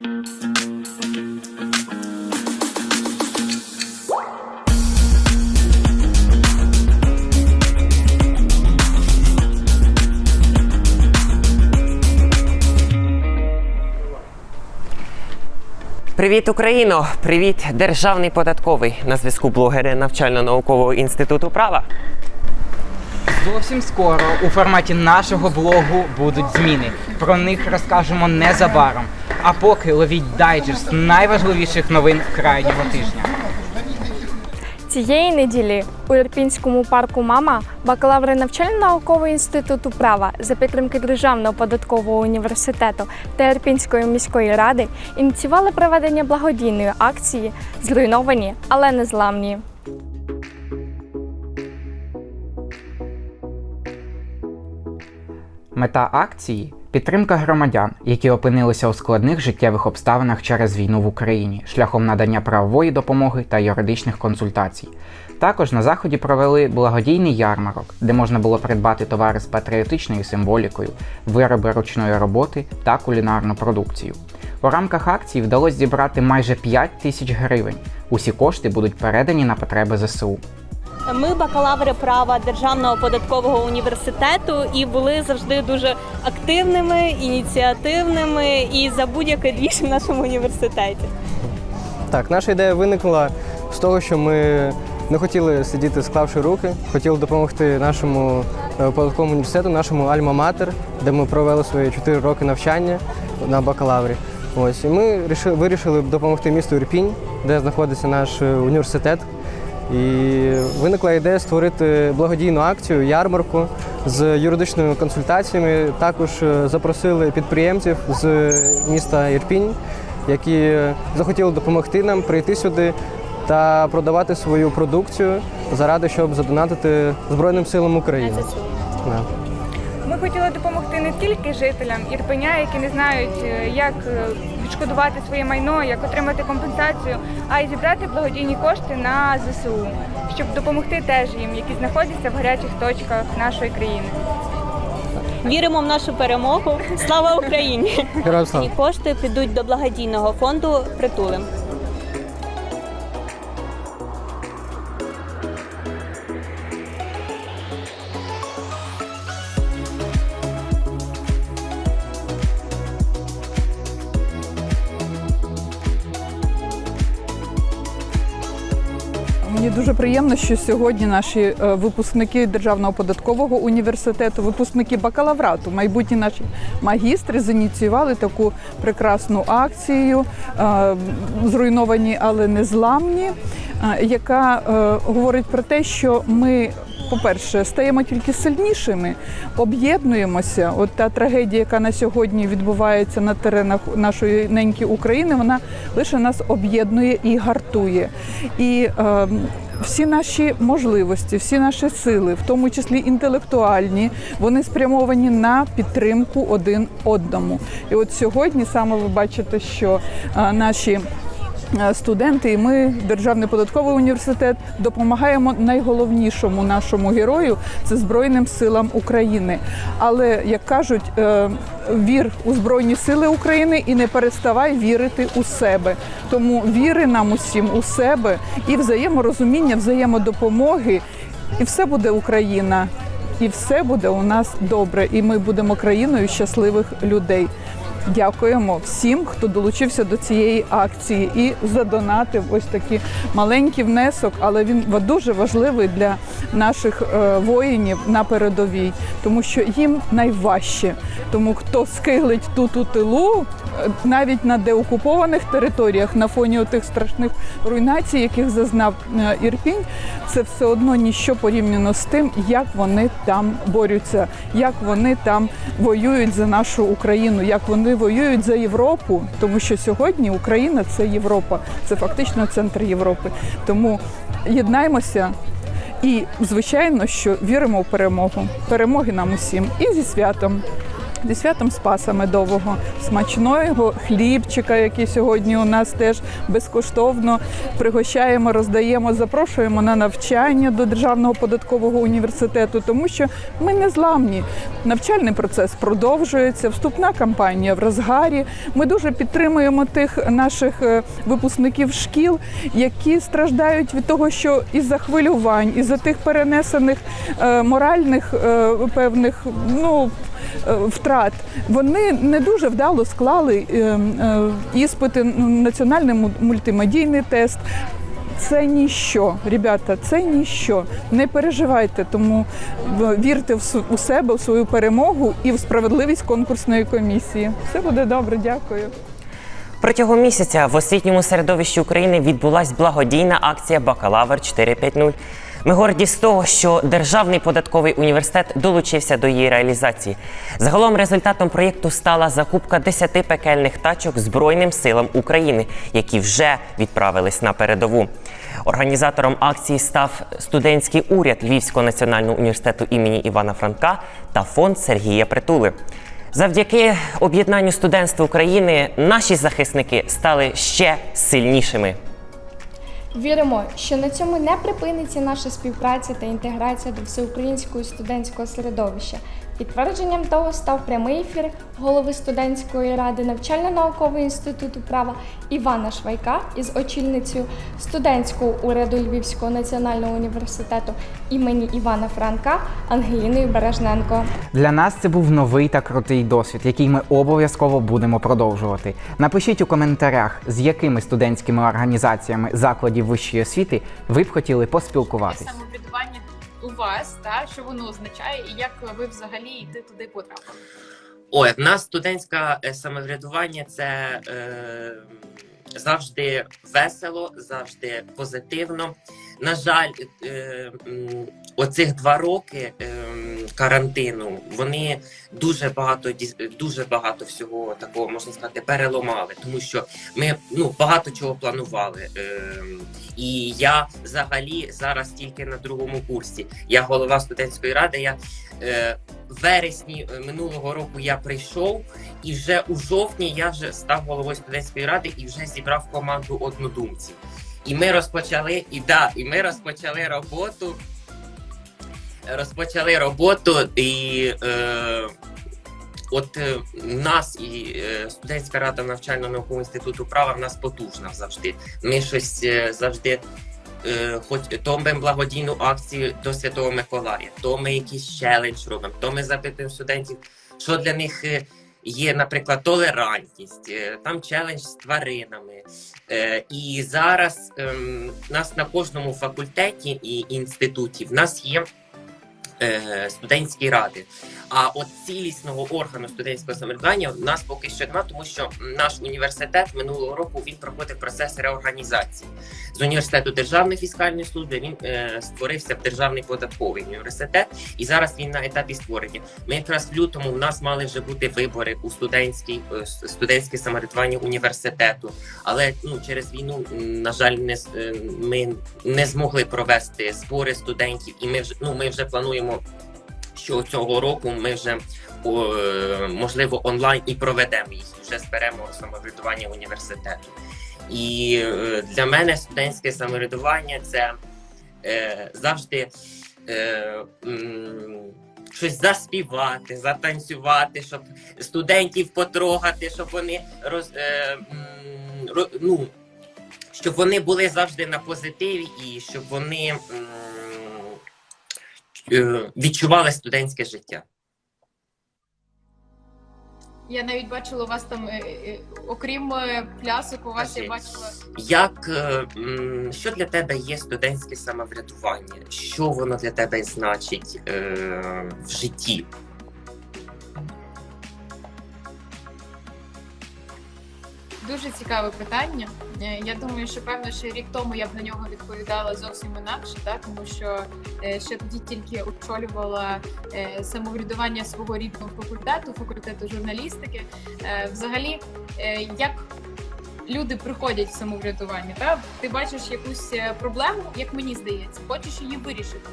Привіт, Україно! Привіт, державний податковий на зв'язку блогери навчально-наукового інституту права. Зовсім скоро у форматі нашого блогу будуть зміни. Про них розкажемо незабаром. А поки ловіть дайджест найважливіших новин крайнього тижня. Цієї неділі у Ірпінському парку Мама бакалаври навчально-наукового інституту права за підтримки Державного податкового університету та Ірпінської міської ради ініціювали проведення благодійної акції Зруйновані, але не зламні. Мета акції підтримка громадян, які опинилися у складних життєвих обставинах через війну в Україні, шляхом надання правової допомоги та юридичних консультацій. Також на заході провели благодійний ярмарок, де можна було придбати товари з патріотичною символікою, вироби ручної роботи та кулінарну продукцію. У рамках акції вдалося зібрати майже 5 тисяч гривень. Усі кошти будуть передані на потреби ЗСУ. Ми бакалаври права Державного податкового університету і були завжди дуже активними, ініціативними і за будь-який двіж в нашому університеті. Так, наша ідея виникла з того, що ми не хотіли сидіти склавши руки, хотіли допомогти нашому е, податковому університету, нашому Альма-Матер, де ми провели свої 4 роки навчання на бакалаврі. Ось і ми вирішили допомогти місту Ірпінь, де знаходиться наш е, університет. І виникла ідея створити благодійну акцію, ярмарку з юридичними консультаціями. Також е, запросили підприємців з міста Ірпінь, які захотіли допомогти нам прийти сюди та продавати свою продукцію заради, щоб задонатити Збройним силам України. Да. Ми хотіли допомогти не тільки жителям Ірпеня, які не знають, е, як е, відшкодувати своє майно, як отримати компенсацію, а й зібрати благодійні кошти на ЗСУ, щоб допомогти теж їм, які знаходяться в гарячих точках нашої країни. Віримо в нашу перемогу. Слава Україні! Героям слава! Ці кошти підуть до благодійного фонду Притулим. Дуже приємно, що сьогодні наші е, випускники Державного податкового університету, випускники бакалаврату, майбутні наші магістри зініціювали таку прекрасну акцію е, зруйновані, але не зламні, е, яка говорить про те, що ми. По-перше, стаємо тільки сильнішими, об'єднуємося. От та трагедія, яка на сьогодні відбувається на теренах нашої неньки України, вона лише нас об'єднує і гартує. І е, всі наші можливості, всі наші сили, в тому числі інтелектуальні, вони спрямовані на підтримку один одному. І от сьогодні саме ви бачите, що е, наші студенти, і ми, Державний податковий університет, допомагаємо найголовнішому нашому герою це Збройним силам України. Але як кажуть, е, вір у Збройні Сили України і не переставай вірити у себе. Тому віри нам усім у себе і взаєморозуміння, взаємодопомоги, і все буде Україна. І все буде у нас добре, і ми будемо країною щасливих людей. Дякуємо всім, хто долучився до цієї акції і задонатив ось такий маленький внесок, але він дуже важливий для наших е, воїнів на передовій, тому що їм найважче. Тому хто скиглить тут у тилу, е, навіть на деокупованих територіях, на фоні тих страшних руйнацій, яких зазнав е, Ірпінь, це все одно ніщо порівняно з тим, як вони там борються, як вони там воюють за нашу Україну, як вони воюють за Європу, тому що сьогодні Україна це Європа, це фактично центр Європи. Тому єднаймося. І звичайно, що віримо в перемогу. Перемоги нам усім і зі святом. Зі святом Спаса Медового, смачного хлібчика, який сьогодні у нас теж безкоштовно пригощаємо, роздаємо, запрошуємо на навчання до Державного податкового університету, тому що ми не зламні. Навчальний процес продовжується, вступна кампанія в розгарі. Ми дуже підтримуємо тих наших е, випускників шкіл, які страждають від того, що із-за хвилювань, із-за тих перенесених е, моральних е, певних ну, втрат, вони не дуже вдало склали е, е, іспити, національний мультимедійний тест. Це ніщо, ребята, це ніщо. Не переживайте, тому е, вірте у себе, в свою перемогу і в справедливість конкурсної комісії. Все буде добре, дякую. Протягом місяця в освітньому середовищі України відбулась благодійна акція Бакалавр 4.5.0. Ми горді з того, що Державний податковий університет долучився до її реалізації. Загалом результатом проєкту стала закупка 10 пекельних тачок Збройним силам України, які вже відправились на передову. Організатором акції став студентський уряд Львівського національного університету імені Івана Франка та фонд Сергія Притули. Завдяки об'єднанню студентства України наші захисники стали ще сильнішими. Віримо, що на цьому не припиниться наша співпраця та інтеграція до всеукраїнського студентського середовища. Підтвердженням того став прямий ефір голови студентської ради навчально-наукового інституту права Івана Швайка із очільницею студентського уряду Львівського національного університету імені Івана Франка Ангеліною Бережненко. Для нас це був новий та крутий досвід, який ми обов'язково будемо продовжувати. Напишіть у коментарях, з якими студентськими організаціями закладів вищої освіти ви б хотіли поспілкуватись. У вас, та що воно означає, і як ви взагалі йти туди потрапили? Ой, в нас студентське самоврядування це е, завжди весело, завжди позитивно. На жаль, е, оцих два роки е, карантину вони дуже багато дуже багато всього такого можна сказати переламали, тому що ми ну багато чого планували. Е, і я взагалі зараз тільки на другому курсі. Я голова студентської ради. Я е, в вересні е, минулого року я прийшов, і вже у жовтні я вже став головою студентської ради і вже зібрав команду однодумців. І ми розпочали, і да, і ми розпочали роботу. Розпочали роботу, і е, от е, нас і е, студентська рада навчально-наукового інституту права в нас потужна завжди. Ми щось е, завжди. Е, хоч то ми благодійну акцію до Святого Миколая, то ми якийсь челендж робимо, то ми запитуємо студентів, що для них е, є, наприклад, толерантність, е, там челендж з тваринами. І зараз ем, у нас на кожному факультеті і інституті в нас є е, студентські ради. А от цілісного органу студентського самоврядування в нас поки що немає, тому що наш університет минулого року він проходив процес реорганізації. З університету державної фіскальної служби він е, створився в державний податковий університет, і зараз він на етапі створення. Ми якраз в лютому в нас мали вже бути вибори у студентській е, студентське самоврядування університету. Але ну через війну, на жаль, не е, ми не змогли провести збори студентів, і ми вже ну ми вже плануємо, що цього року ми вже о, е, можливо онлайн і проведемо їх, вже зберемо самоврядування університету. І е, для мене студентське самоврядування це е, завжди. Е, м, Щось заспівати, затанцювати, щоб студентів потрогати, щоб вони роз, е, м, ро- ну, щоб вони були завжди на позитиві і щоб вони м, е, відчували студентське життя. Я навіть бачила у вас там, е, е, окрім е, плясок, у вас я Кажи. бачила Як що для тебе є студентське самоврядування? Що воно для тебе значить в житті? Дуже цікаве питання. Е, Я думаю, що певно, ще рік тому я б на нього відповідала зовсім інакше, так тому що е, ще тоді тільки очолювала е, самоврядування свого рідного факультету, факультету журналістики. Взагалі, як люди приходять в самоврятування. Та ти бачиш якусь проблему, як мені здається, хочеш її вирішити.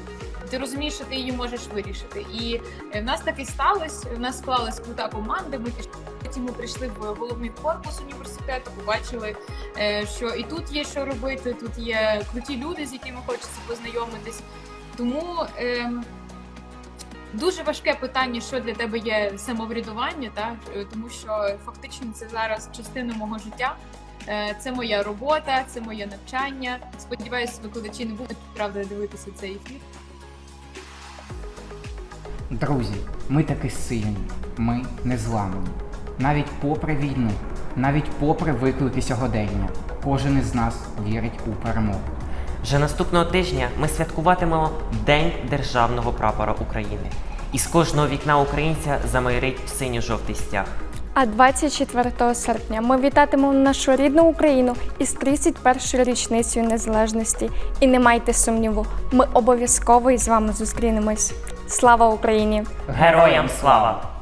Ти розумієш, що ти її можеш вирішити. І в нас так і сталося. У нас склалась крута команда. Ми пішли. Потім ми прийшли в головний корпус університету, побачили, е, що і тут є що робити. Тут є круті люди, з якими хочеться познайомитись. Тому ем, дуже важке питання, що для тебе є самоврядування, та Е, тому що фактично це зараз частина мого життя. Е, Це моя робота, це моє навчання. Сподіваюся, викладачі не будуть правда дивитися цей ефір. Друзі, ми таки сильні, ми не зламані. Навіть попри війну, навіть попри виклики сьогодення, кожен із нас вірить у перемогу. Вже наступного тижня ми святкуватимемо День державного прапора України. І з кожного вікна українця замайорить синьо-жовтий стяг. А 24 серпня ми вітатимемо нашу рідну Україну із 31-ю річницею незалежності. І не майте сумніву, ми обов'язково із вами зустрінемось. Слава Україні! Героям слава!